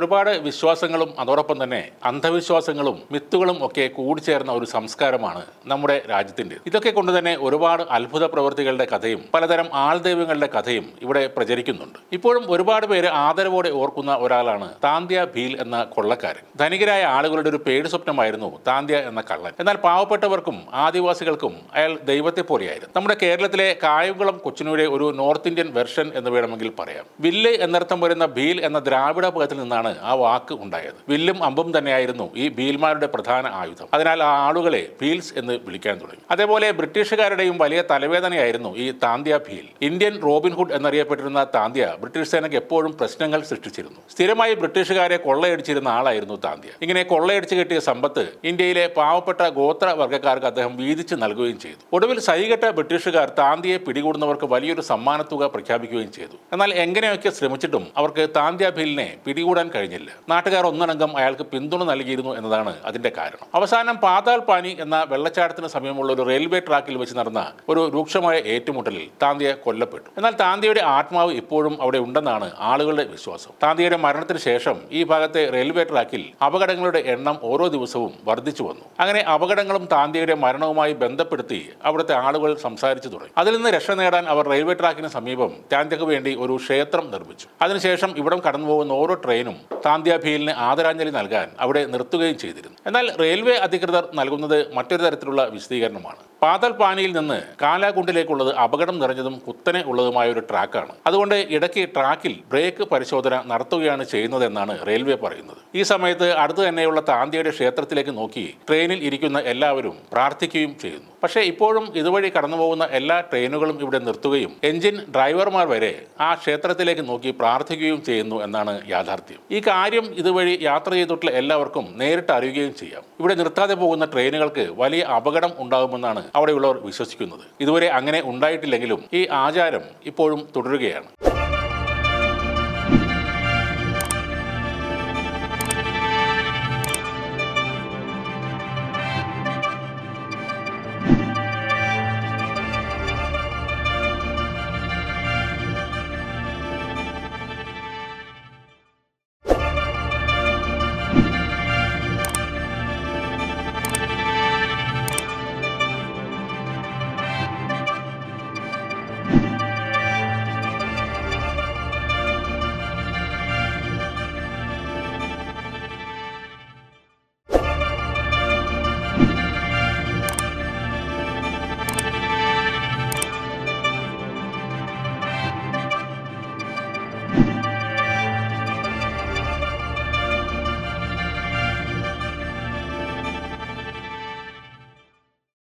ഒരുപാട് വിശ്വാസങ്ങളും അതോടൊപ്പം തന്നെ അന്ധവിശ്വാസങ്ങളും മിത്തുകളും ഒക്കെ കൂടിച്ചേർന്ന ഒരു സംസ്കാരമാണ് നമ്മുടെ രാജ്യത്തിന്റെ ഇതൊക്കെ കൊണ്ട് തന്നെ ഒരുപാട് അത്ഭുത പ്രവൃത്തികളുടെ കഥയും പലതരം ആൾദൈവങ്ങളുടെ കഥയും ഇവിടെ പ്രചരിക്കുന്നുണ്ട്. ഇപ്പോഴും ഒരുപാട് പേര് ആദരവോടെ ഓർക്കുന്ന ഒരാളാണ് താന്ത്യ ഭീൽ എന്ന കൊള്ളക്കാരൻ. ധനികരായ ആളുകളുടെ ഒരു പേടി സ്വപ്നമായിരുന്നു താന്ത്യ എന്ന കള്ളൻ. എന്നാൽ പാവപ്പെട്ടവർക്കും ആദിവാസികൾക്കും അയാൾ ദൈവത്തെ പോലെയായിരുന്നു. നമ്മുടെ കേരളത്തിലെ കായംകുളം കൊച്ചിനൂരെ ഒരു നോർത്ത് ഇന്ത്യൻ വെർഷൻ എന്ന് വേണമെങ്കിൽ പറയാം. വില്ല് എന്നർത്ഥം വരുന്ന ഭീൽ എന്ന ദ്രാവിഡ പദത്തിൽ നിന്നാണ് ആ വാക്ക് ഉണ്ടായത്. വില്ലും അമ്പും തന്നെയായിരുന്നു ഈ ഭീൽമാരുടെ പ്രധാന ആയുധം. അതിനാൽ ആ ആളുകളെ ഭീൽസ് എന്ന് വിളിക്കാൻ തുടങ്ങി. അതേപോലെ ബ്രിട്ടീഷുകാരുടെയും വലിയ തലവേദനയായിരുന്നു ഈ താന്ത്യ ഭീൽ. ഇന്ത്യൻ റോബിൻഹുഡ് എന്നറിയപ്പെട്ടിരുന്ന താന്ത്യ ബ്രിട്ടീഷ് സേനയ്ക്ക് എപ്പോഴും പ്രശ്നങ്ങൾ സൃഷ്ടിച്ചിരുന്നു. സ്ഥിരമായി ബ്രിട്ടീഷുകാരെ കൊള്ളയടിച്ചിരുന്ന ആളായിരുന്നു താന്ത്യ. ഇങ്ങനെ കൊള്ളയടിച്ചു കിട്ടിയ സമ്പത്ത് ഇന്ത്യയിലെ പാവപ്പെട്ട ഗോത്ര വർഗക്കാർക്ക് അദ്ദേഹം വീതിച്ച് നൽകുകയും ചെയ്തു. ഒടുവിൽ സൈകെട്ട ബ്രിട്ടീഷുകാർ താന്തിയെ പിടികൂടുന്നവർക്ക് വലിയൊരു സമ്മാനത്തുക പ്രഖ്യാപിക്കുകയും ചെയ്തു. എന്നാൽ എങ്ങനെയൊക്കെ ശ്രമിച്ചിട്ടും അവർക്ക് താന്ത്യ ഭീലിനെ പിടികൂടാൻ കഴിഞ്ഞില്ല. നാട്ടുകാർ ഒന്നടങ്കം അയാൾക്ക് പിന്തുണ നൽകിയിരുന്നു എന്നതാണ് അതിന്റെ കാരണം. അവസാനം പാതാൾ പാനി എന്ന വെള്ളച്ചാട്ടത്തിന് സമീപമുള്ള ഒരു റെയിൽവേ ട്രാക്കിൽ വെച്ച് നടന്ന ഒരു രൂക്ഷമായ ഏറ്റുമുട്ടലിൽ താന്തിയ കൊല്ലപ്പെട്ടു. എന്നാൽ താന്തിയുടെ ആത്മാവ് ഇപ്പോഴും അവിടെ ഉണ്ടെന്നാണ് ആളുകളുടെ വിശ്വാസം. താന്തിയുടെ മരണത്തിന് ശേഷം ഈ ഭാഗത്തെ റെയിൽവേ ട്രാക്കിൽ അപകടങ്ങളുടെ എണ്ണം ഓരോ ദിവസവും വർദ്ധിച്ചു വന്നു. അങ്ങനെ അപകടങ്ങളും താന്തിയുടെ മരണവുമായി ബന്ധപ്പെടുത്തി അവിടുത്തെ ആളുകൾ സംസാരിച്ചു തുടങ്ങി. അതിൽ നിന്ന് രക്ഷ നേടാൻ അവർ റെയിൽവേ ട്രാക്കിന് സമീപം താന്ത്യക്ക് വേണ്ടി ഒരു ക്ഷേത്രം നിർമ്മിച്ചു. അതിനുശേഷം ഇവിടം കടന്നു പോകുന്ന ഓരോ ട്രെയിനും താന്ത്യ ഭീലിന് ആദരാഞ്ജലി നൽകാൻ അവിടെ നിർത്തുകയും ചെയ്തിരുന്നു. എന്നാൽ റെയിൽവേ അധികൃതർ നൽകുന്നത് മറ്റൊരു തരത്തിലുള്ള വിശദീകരണമാണ്. പാതൽ പാനിയിൽ നിന്ന് കാലാകുണ്ടിലേക്കുള്ളത് അപകടം നിറഞ്ഞതും കുത്തനെ ഉള്ളതുമായ ഒരു ട്രാക്കാണ്. അതുകൊണ്ട് ഇടയ്ക്ക് ട്രാക്കിൽ ബ്രേക്ക് പരിശോധന നടത്തുകയാണ് ചെയ്യുന്നതെന്നാണ് റെയിൽവേ പറയുന്നത്. ഈ സമയത്ത് അടുത്തു തന്നെയുള്ള താന്തിയുടെ ക്ഷേത്രത്തിലേക്ക് നോക്കി ട്രെയിനിൽ ഇരിക്കുന്ന എല്ലാവരും പ്രാർത്ഥിക്കുകയും ചെയ്യുന്നു. പക്ഷേ ഇപ്പോഴും ഇതുവഴി കടന്നുപോകുന്ന എല്ലാ ട്രെയിനുകളും ഇവിടെ നിർത്തുകയും എഞ്ചിൻ ഡ്രൈവർമാർ വരെ ആ ക്ഷേത്രത്തിലേക്ക് നോക്കി പ്രാർത്ഥിക്കുകയും ചെയ്യുന്നു എന്നാണ് യാഥാർത്ഥ്യം. ഈ കാര്യം ഇതുവഴി യാത്ര ചെയ്തിട്ടുള്ള എല്ലാവർക്കും നേരിട്ട് അറിയുകയും ചെയ്യാം. ഇവിടെ നിർത്താതെ പോകുന്ന ട്രെയിനുകൾക്ക് വലിയ അപകടം ഉണ്ടാകുമെന്നാണ് അവിടെയുള്ളവർ വിശ്വസിക്കുന്നത്. ഇതുവരെ അങ്ങനെ ഉണ്ടായിട്ടില്ലെങ്കിലും ഈ ആചാരം ഇപ്പോഴും തുടരുകയാണ്.